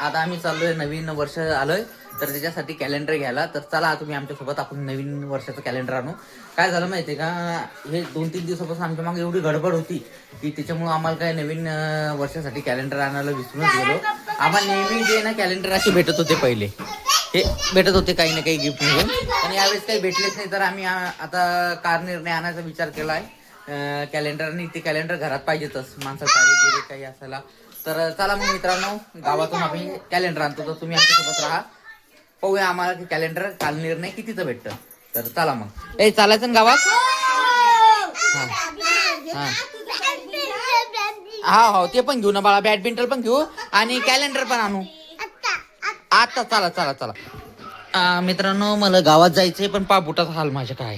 आता आम्ही चाललोय नवीन वर्ष आलोय तर त्याच्यासाठी कॅलेंडर घ्यायला. तर चला तुम्ही आमच्यासोबत आपण नवीन वर्षाचं कॅलेंडर आणू. काय झालं माहितीये का? हे दोन तीन दिवसापासून आमच्या मागे एवढी गडबड होती की त्याच्यामुळे आम्हाला काय नवीन वर्षासाठी कॅलेंडर आणायला विसरूनच गेलो. आम्हाला नेहमी जे ना कॅलेंडर असे भेटत होते पहिले. हे भेटत होते काही ना काही गिफ्ट म्हणून. आणि यावेळेस काही भेटलेच नाही तर आम्ही आता कार निर्णय आणायचा विचार केला आहे कॅलेंडर आणि ते कॅलेंडर घरात पाहिजेतच. माणसं वगैरे काही असायला. तर चला मग मित्रांनो गावातून आम्ही कॅलेंडर आणतो तर तुम्ही आमच्यासोबत राहा. पाहूया आम्हाला कॅलेंडर काल निर्णय कितीचं भेटतं. तर चला मग. ए चालायचं ना गावात? हा. हा. हा हो ते पण घेऊ ना बाळा बॅडमिंटन पण घेऊ आणि कॅलेंडर पण आणू. आता चला चला चला. मित्रांनो मला गावात जायचंय पण पा बुटाचा हाल माझ्या काय?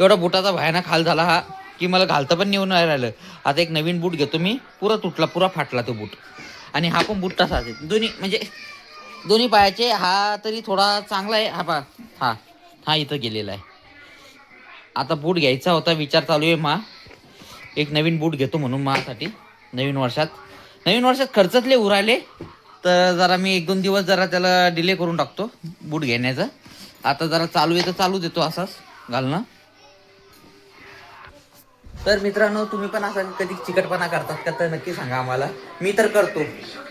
एवढा बुटाचा भयानक हाल झाला हा. की मला घालता पण नेऊन नाही राहिलं. आता एक नवीन बूट घेतो मी पुरा तुटला पुरा फाटला तो बूट. आणि हा पण बूट तसाच आहे. दोन्ही म्हणजे दोन्ही पायाचे हा तरी थोडा चांगला आहे. हा पा हा हा इथं गेलेला आहे. आता बूट घ्यायचा होता विचार चालू आहे मा. एक नवीन बूट घेतो म्हणून मासाठी नवीन वर्षात. नवीन वर्षात खर्चच उराले तर जरा मी एक दोन दिवस जरा त्याला डिले करून टाकतो बूट घेण्याचं. आता जरा चालू आहे तर चालू देतो असाच घालणं. तर मित्रांनो तुम्ही पण असं कधी चिकटपणा करतात का तर नक्की सांगा आम्हाला. मी तर करतो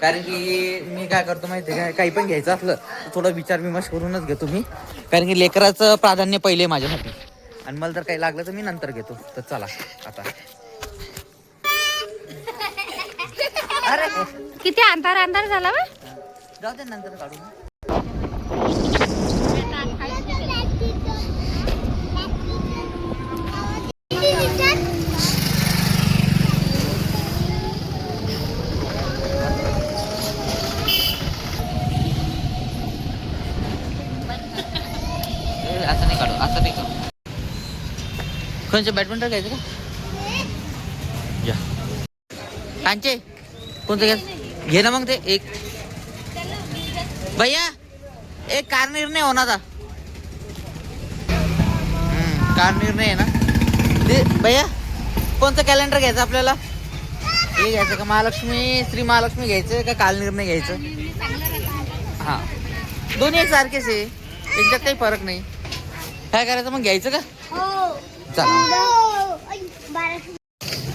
कारण की मी काय करतो माहिती आहे काय काही पण घ्यायचं असलं तर थोडं विचार विमर्श करूनच घेतो मी. कारण की लेकराचं प्राधान्य पहिले माझ्यासाठी. आणि मला जर काही लागलं तर मी नंतर घेतो. तर चला आता. अरे किती अंधार अंधार झाला जाऊ दे नंतर काढू. ए, असं नाही काढू असं नाही काढू कोणचं बॅडमिंटन घ्यायचं का? या. कांचे कोणतं घ्या घे ना मग ते एक. भैया एक कार निर्णय होणार कार निर्णय आहे ना. ते भैया कोणतं कॅलेंडर घ्यायचं आपल्याला? हे घ्यायचं का महालक्ष्मी श्री महालक्ष्मी घ्यायचं का काल निर्णय घ्यायचं? हा. दोन्ही एक सारखेच आहे. त्यांच्यात काही फरक नाही. काय करायचं मग? घ्यायचं का? चला.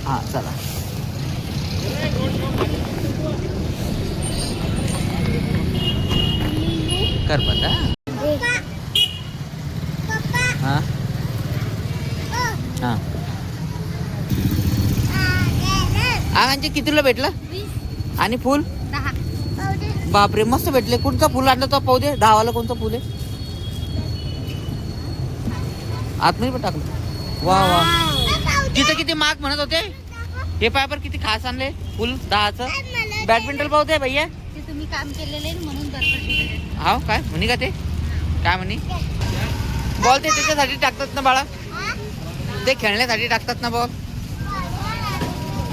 हा. चला. कर बंद हा. हा? आगांचे कितीला भेटलं? आणि फुल? बापरे मस्त भेटले. कोणता फुल आणलं तो पाहू दे दहावाला कोणतं फुल आहे? आतमध्ये पण टाकलं. वा वा. तिथं किती मार्क म्हणत होते हे पायपर किती खास आणले फुल दहाचं. बॅडमिंटन पाहू दे भैया. ते तुम्ही काम केलेले म्हणून हा काय म्हणी का ते? काय म्हणी? बॉल ते त्याच्यासाठी टाकतात ना बाळा. ते खेळण्यासाठी टाकतात ना बॉल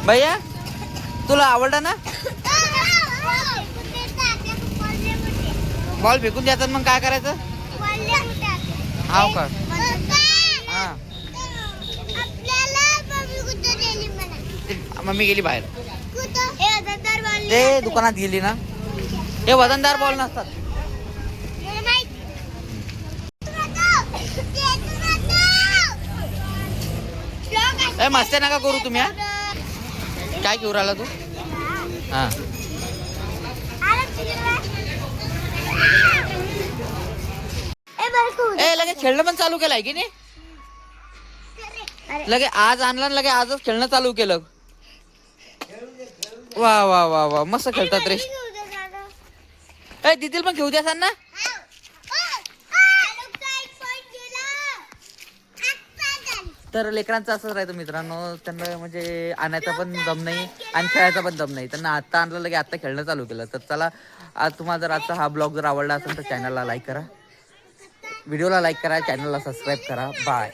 भैया तुला आवडला ना? बॉल फेकून द्यायचा मग काय करायचं? हाव का हा ते मम्मी गेली बाहेर. ते दुकानात गेली ना. हे वजनदार बॉल नसतात ए मस्ते नका करू तुम्ही हा. काय घेऊन राहिला तू? हा. ए लगे खेळणं पण चालू केलंय की नाही? लगे आज आणलं आणि लगे आजच खेळणं चालू केलं. वा वा वा वा. मस्त खेळतात रे. ए दिदील पण घेऊ द्या ना. तर लेकरांचं असंच राहतं मित्रांनो. त्यांना म्हणजे आणायचा पण दम नाही आणि खेळायचा पण दम नाही. त्यांना आत्ता आणलं लगे आत्ता खेळणं चालू केलं. तर चला आज तुम्हाला जर आजचा हा ब्लॉग जर आवडला असेल तर चॅनलला लाईक करा. व्हिडिओला लाईक करा चॅनलला सबस्क्राईब करा. बाय